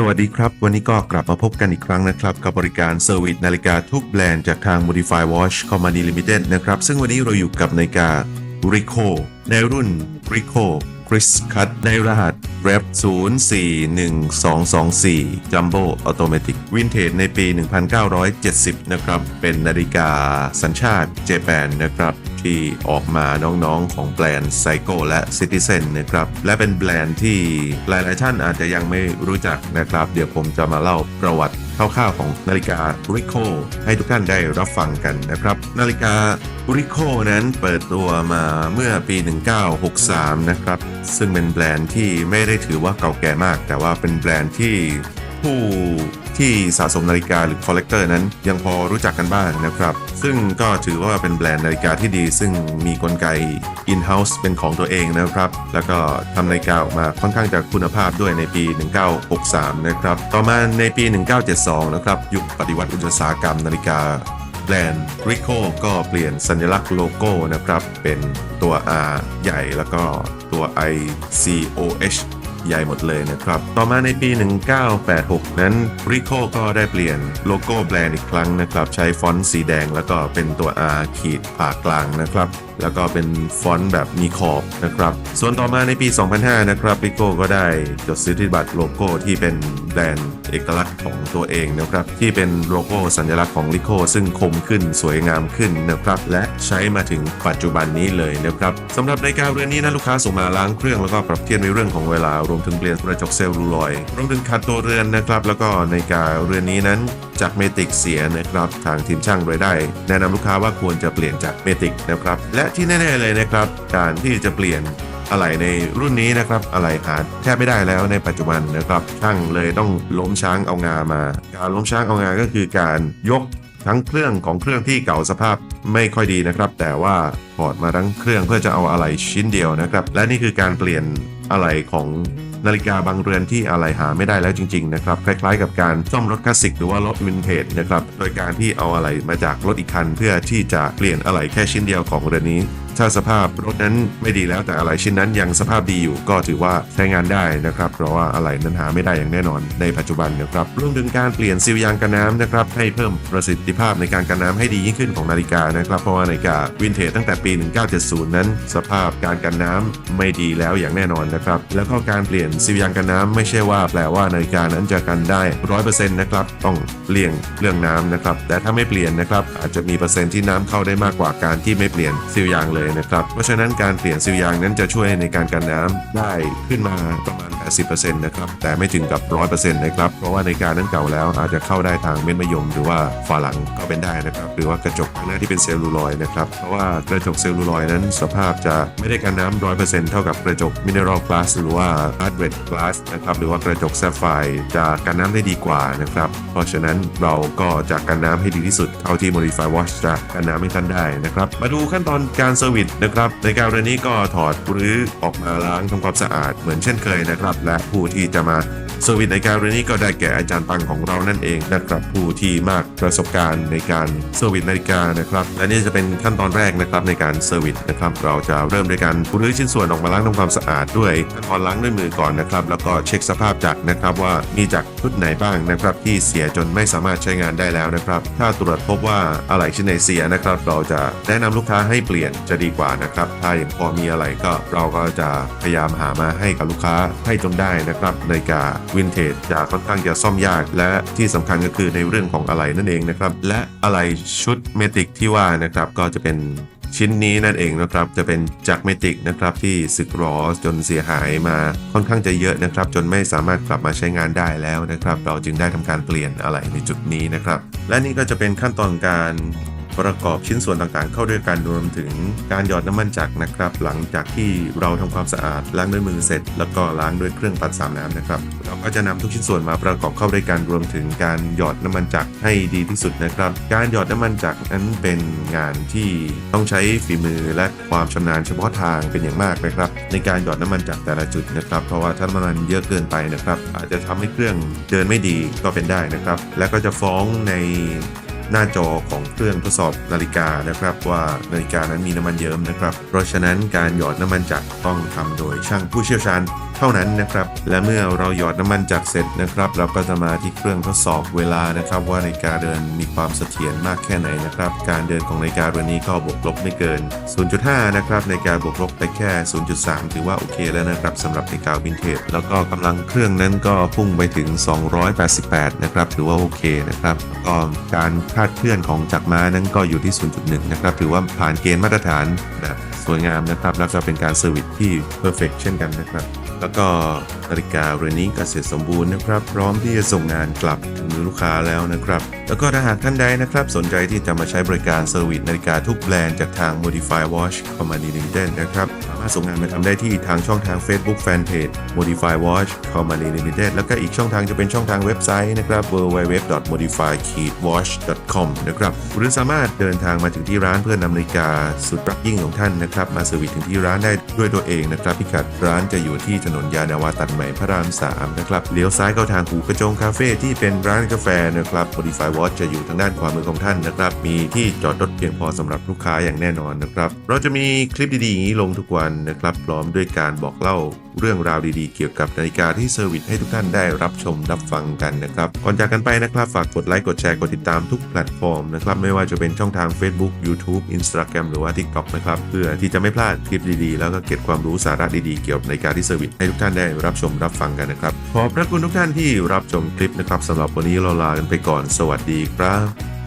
สวัสดีครับ วันนี้ก็กลับมาพบกันอีกครั้งนะครับ กับบริการเซอร์วิสนาฬิกาทุกแบรนด์จากทาง Modify Watch Company Limited นะครับ ซึ่งวันนี้เราอยู่กับนาฬิกา Rico ในรุ่น Rico Chris Cut ในรหัส Rep 041224 Jumbo Automatic Vintage ในปี 1970 นะครับ เป็นนาฬิกาสัญชาติเจแปนนะครับ ที่ออกมาน้องๆของแบรนด์ไซโกและ Citizen นะครับและเป็นแบรนด์ที่หลายๆท่านอาจจะยังไม่รู้จักนะครับ เดี๋ยวผมจะมาเล่าประวัติคร่าวๆของนาฬิกา Ricoh ให้ทุกท่านได้รับฟังกันนะครับ นาฬิกา Ricoh นั้นเปิดตัวมาเมื่อปี 1963 นะครับ ซึ่งเป็นแบรนด์ที่ไม่ได้ถือว่าเก่าแก่มาก แต่ว่าเป็นแบรนด์ที่ผู้ ที่สะสมนาฬิกาหรือคอลเลกเตอร์นั้นยังพอรู้จักกันบ้างนะครับ ซึ่งก็ถือว่าเป็นแบรนด์นาฬิกาที่ดี ซึ่งมีกลไก in-house เป็นของตัวเองนะครับ แล้วก็ทำนาฬิกาออกมาค่อนข้างจะคุณภาพด้วยในปี 1963 นะครับ ต่อมาในปี 1972 นะครับยุคปฏิวัติอุตสาหกรรมนาฬิกาแบรนด์ rico ก็เปลี่ยนสัญลักษณ์โลโก้นะครับ เป็นตัว R ใหญ่แล้วก็ตัว I C O H ใหญ่หมดเลยนะครับ ต่อมาในปี 1986 นั้นริโก้ก็ได้เปลี่ยนโลโก้แบรนด์อีกครั้งนะครับ ใช้ฟอนต์สีแดงแล้วก็เป็นตัว R ขีดผ่ากลางนะครับ แล้วก็เป็นฟอนต์แบบมีขอบนะครับ ส่วนต่อมาในปี 2005 นะครับ Ricoh ก็ได้จดสิทธิบัตรโลโก้ที่เป็นแบรนด์เอกลักษณ์ของตัวเองนะครับ ที่เป็นโลโก้สัญลักษณ์ของ Ricoh ซึ่งคมขึ้นสวยงามขึ้นนะครับ และใช้มาถึงปัจจุบันนี้เลยนะครับสำหรับในการเรือนนี้นะลูกค้าส่งมาล้างเครื่องแล้วก็ปรับเทียบในเรื่องของเวลารวมถึงเปลี่ยนกระจกเซลลูลอยรวมถึงขัดตัวเรือนนะครับ แล้วก็ในการเรือนนี้นั้น จากเมติกเสียนะครับทางทีมช่างรายได้ แนะนำลูกค้าว่าควรจะเปลี่ยนจากเมติกนะครับ และที่แน่ ๆเลยนะครับ การที่จะเปลี่ยนอะไรในรุ่นนี้นะครับอะไรหาแทบไม่ได้แล้วในปัจจุบันนะครับช่างเลยต้องล้มช้างเอางามา การล้มช้างเอางาก็คือการยกทั้งเครื่องของเครื่องที่เก่าสภาพไม่ค่อยดีนะครับ แต่ว่าถอดมาทั้งเครื่องเพื่อจะเอาอะไรชิ้นเดียวนะครับ และนี่คือการเปลี่ยนอะไรของ นาฬิกาบางเรือนที่อะไรหาไม่ได้แล้วจริงๆนะครับคล้ายๆ กับการซ่อมรถคลาสสิกหรือว่ารถวินเทจนะครับโดยการที่เอาอะไรมาจากรถอีกคัน เพื่อที่จะเปลี่ยนอะไรแค่ชิ้นเดียวของเรือนนี้ ถ้าสภาพรถนั้นไม่ดีแล้วแต่อะไรชิ้นนั้นยังสภาพดีอยู่ก็ถือว่าใช้งานได้นะครับเพราะว่าอะไรนั้นหาไม่ได้อย่างแน่นอนในปัจจุบันนะครับรวมถึงการเปลี่ยนซีลยางกันน้ำนะครับให้เพิ่มประสิทธิภาพในการกันน้ำให้ดียิ่งขึ้นของนาฬิกานะครับเพราะว่านาฬิกาวินเทจตั้งแต่ปี 1970 นั้น สภาพการกันน้ำไม่ดีแล้วอย่างแน่นอนนะครับแล้วก็การเปลี่ยนซีลยางกันน้ำไม่ใช่ว่าแปลว่านาฬิกานั้นจะกันได้100%นต์นะครับต้องเลี่ยงเรื่องน้ำนะครับแต่ถ้าไม่เปลี่ยนนะครับอาจจะมีเปอร์เซ็นต์ที่น้ำเข้าได้มากกว่าการที่ไม่เปลี่ยนซีลยางเลยนะครับ เพราะฉะนั้นการเปลี่ยนซีลยางนั้นจะช่วยในการกันน้ำได้ขึ้นมาประมาณ 80%นะครับแต่ไม่ถึงกับ 100%นะครับเพราะว่าในการนั้นเก่าแล้วอาจจะเข้าได้ทางเม็ดมะยมหรือว่าฝาหลังก็เป็นได้นะครับหรือว่ากระจกข้างหน้าที่เป็นเซลลูลอยนะครับเพราะว่ากระจกเซลลูลอยนั้นสภาพจะไม่ได้กันน้ำ100%เท่ากับกระจกมินเนอรัลกลาสหรือว่าอาร์ตเรดกลาสนะครับหรือว่ากระจกแซฟไฟร์จะกันน้ำได้ดีกว่านะครับเพราะฉะนั้นเราก็จะกันน้ำให้ดีที่สุดเท่าที่ Modify Watch จะกันน้ำให้ท่านได้นะครับมาดูขั้นตอนการเซอร์วิสนะครับในการเรนนี้ก็ถอดหรือออกมาล้างทำความสะอาดเหมือนเช่นเคยนะครับ และผู้ที่จะมา เซอร์วิสในการเรนนี้ก็ได้แก่อาจารย์ปังของเรานั่นเองนะครับผู้ที่มากประสบการณ์ในการเซอร์วิสนาฬิกานะครับและนี่จะเป็นขั้นตอนแรกนะครับในการเซอร์วิสนะครับเราจะเริ่มด้วยการรื้อชิ้นส่วนออกมาล้างทำความสะอาดด้วยขั้นตอนล้างด้วยมือก่อนนะครับแล้วก็เช็คสภาพจักรนะครับว่ามีจักรชุดไหนบ้างนะครับที่เสียจนไม่สามารถใช้งานได้แล้วนะครับถ้าตรวจพบว่าอะไรชิ้นไหนเสียนะครับ เราจะแนะนำลูกค้าให้เปลี่ยนจะดีกว่านะครับถ้ายังพอมีอะไรก็เราก็จะพยายามหามาให้กับลูกค้าให้จนได้นะครับในาฬิกาวินเทจจะค่อนข้างจะซ่อมยาก และที่สำคัญก็คือในเรื่องของอะไรนั่นเองนะครับ และอะไรชุดเมติกที่ว่านะครับ ก็จะเป็นชิ้นนี้นั่นเองนะครับจะเป็นจากรเมติกนะครับที่สึกหรอจนเสียหายมาค่อนข้างจะเยอะนะครับ จนไม่สามารถกลับมาใช้งานได้แล้วนะครับ เราจึงได้ทำการเปลี่ยนอะไรในจุดนี้นะครับ และนี่ก็จะเป็นขั้นตอนการ ประกอบชิ้นส่วนต่างๆ เข้าด้วยกันรวมถึงการหยอดน้ำมันจักรนะครับ หลังจากที่เราทำความสะอาดล้างด้วยมือเสร็จ แล้วก็ล้างด้วยเครื่องปั่นสามน้ำนะครับเราก็จะนำทุกชิ้นส่วนมาประกอบเข้าด้วยกันรวมถึงการหยอดน้ำมันจักรให้ดีที่สุดนะครับ การหยอดน้ำมันจักรนั้นเป็นงานที่ต้องใช้ฝีมือและความชำนาญเฉพาะทางเป็นอย่างมากนะครับ ในการหยอดน้ำมันจักรแต่ละจุดนะครับ เพราะว่าถ้าน้ำมันเยอะเกินไปนะครับ อาจจะทำให้เครื่องเดินไม่ดีก็เป็นได้นะครับ และก็จะฟ้องใน หน้าจอของเครื่องทดสอบนาฬิกานะครับ ว่านาฬิกานั้นมีน้ำมันเยิ้มนะครับ เพราะฉะนั้นการหยอดน้ำมันจักรต้องทำโดยช่างผู้เชี่ยวชาญ เท่านั้นนะครับ และเมื่อเราหยอดน้ำมันจักเสร็จนะครับ เราก็จะมาที่เครื่องทดสอบเวลานะครับ ว่านาฬิกาเดินมีความเสถียรมากแค่ไหนนะครับ การเดินของนาฬิกาเรือนนี้ก็บวกลบไม่เกิน 0.5 นะครับในการบวกลบไปแค่ 0.3 ถือว่าโอเคแล้วนะครับสำหรับนาฬิกาวินเทจแล้วก็กำลังเครื่องนั้นก็พุ่งไปถึง 288 นะครับ ถือว่าโอเคนะครับก็การคลาดเคลื่อนของจักรม้านั้นก็อยู่ที่ 0.1 นะครับ ถือว่าผ่านเกณฑ์มาตรฐานแบบสวยงามนะครับ แล้วก็เป็นการเซอร์วิสที่เพอร์เฟกเช่นกันนะครับ แล้วก็ นาฬิกาเรือนนี้ก็เสร็จสมบูรณ์นะครับ พร้อมที่จะส่งงานกลับถึงมือลูกค้าแล้วนะครับ แล้วก็ถ้าหากท่านใดนะครับ สนใจที่จะมาใช้บริการเซอร์วิสนาฬิกาทุกแบรนด์จากทาง Modify Watch Company Limited นะครับสามารถส่งงานมาทำได้ที่ทางช่องทาง Facebook Fanpage Modify Watch Company Limited แล้วก็อีกช่องทางจะเป็นช่องทางเว็บไซต์นะครับ www.modify-watch.com นะครับหรือสามารถเดินทางมาถึงที่ร้านเพื่อนำนาฬิกาสุดรักยิ่งของท่านนะครับมาเซอร์วิสถึงที่ร้านได้ด้วยตัวเองนะครับพิกัดร้านจะอยู่ที่ถนนยานาวาตัดใหม่พระราม 3 นะครับ เลี้ยวซ้ายเข้าทางหูกระจงคาเฟ่ที่เป็นร้านกาแฟนะครับ Modify Watch จะอยู่ทางด้านขวามือของท่านนะครับ มีที่จอดรถเพียงพอสำหรับลูกค้าอย่างแน่นอนนะครับ เราจะมีคลิปดีๆอย่างนี้ลงทุกวันนะครับ พร้อมด้วยการบอกเล่าเรื่องราวดีๆ เกี่ยวกับนาฬิกาที่เซอร์วิสให้ทุกท่านได้รับชมรับฟังกันนะครับ ก่อนจากกันไปนะครับ ฝากกดไลค์กดแชร์กดติดตามทุกแพลตฟอร์มนะครับ ไม่ว่าจะเป็นช่องทาง Facebook YouTube Instagram หรือว่า TikTok นะครับ เพื่อที่จะไม่พลาดคลิปดีๆ แล้วก็เก็บความรู้สาระดีๆ เกี่ยวกับนาฬิกาที่เซอร์วิสให้ทุกท่านได้รับชมรับฟังกันนะครับ ขอบพระคุณทุกท่านที่รับชมคลิปนะครับสำหรับวันนี้เราลากันไปก่อนสวัสดีครับ